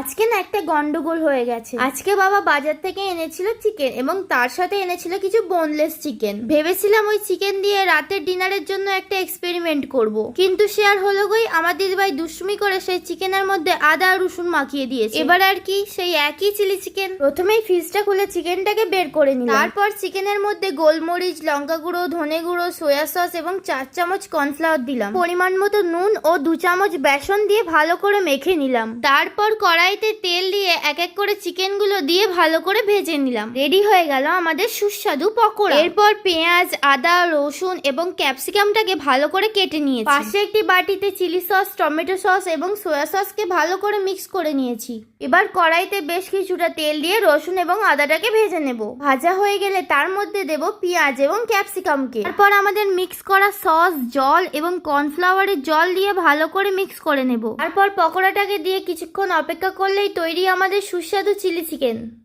আজকে না একটা গন্ডগোল হয়ে গেছে। আজকে বাবা বাজার থেকে এনেছিল চিকেন এবং তার সাথে এনেছিল কিছু বোনলেস চিকেন ভেবেছিলাম ওই চিকেন দিয়ে রাতের ডিনারের জন্য একটা এক্সপেরিমেন্ট করব। কিন্তু সে আর হলো গই আমার দিদিভাই দুষ্টুমি করে সেই চিকেনের মধ্যে আদা আর রসুন মাখিয়ে দিয়েছে। এবার আর কি সেই একই চিলি চিকেন প্রথমেই ফ্রিজটা খুলে চিকেনটাকে বের করে নিলাম। তারপর চিকেনের মধ্যে গোলমরিচ, লঙ্কা গুঁড়ো, ধনে গুঁড়ো সয়া সস এবং চার চামচ কর্নফ্লাওয়ার দিলাম। পরিমাণ মতো নুন ও দু চামচ বেসন দিয়ে ভালো করে মেখে নিলাম। তারপর কড়াইতে তেল দিয়ে এক এক করে চিকেনগুলো দিয়ে ভালো করে ভেজে নিলাম। রেডি হয়ে গেল আমাদের সুস্বাদু পকোড়া। এরপর পেঁয়াজ, আদা, রসুন এবং ক্যাপসিকামটাকে ভালো করে কেটে নিয়েছি। পাশে একটি বাটিতে চিলি সস, টমেটো সস এবং সয়া সসকে ভালো করে মিক্স করে নিয়েছি। এবার কড়াইতে বেশ কিছুটা তেল দিয়ে রসুন এবং আদাটাকে ভেজে নেব। ভাজা হয়ে গেলে তার মধ্যে দেব পেঁয়াজ এবং ক্যাপসিকামকে। তারপর আমাদের মিক্স করা সস, জল এবং কর্নফ্লাওয়ারের জল দিয়ে ভালো করে মিক্স করে নেব। তারপর পকোড়াটাকে দিয়ে কিছুক্ষণ অপেক্ষা করলেই তৈরি আমাদের সুস্বাদু চিলি চিকেন।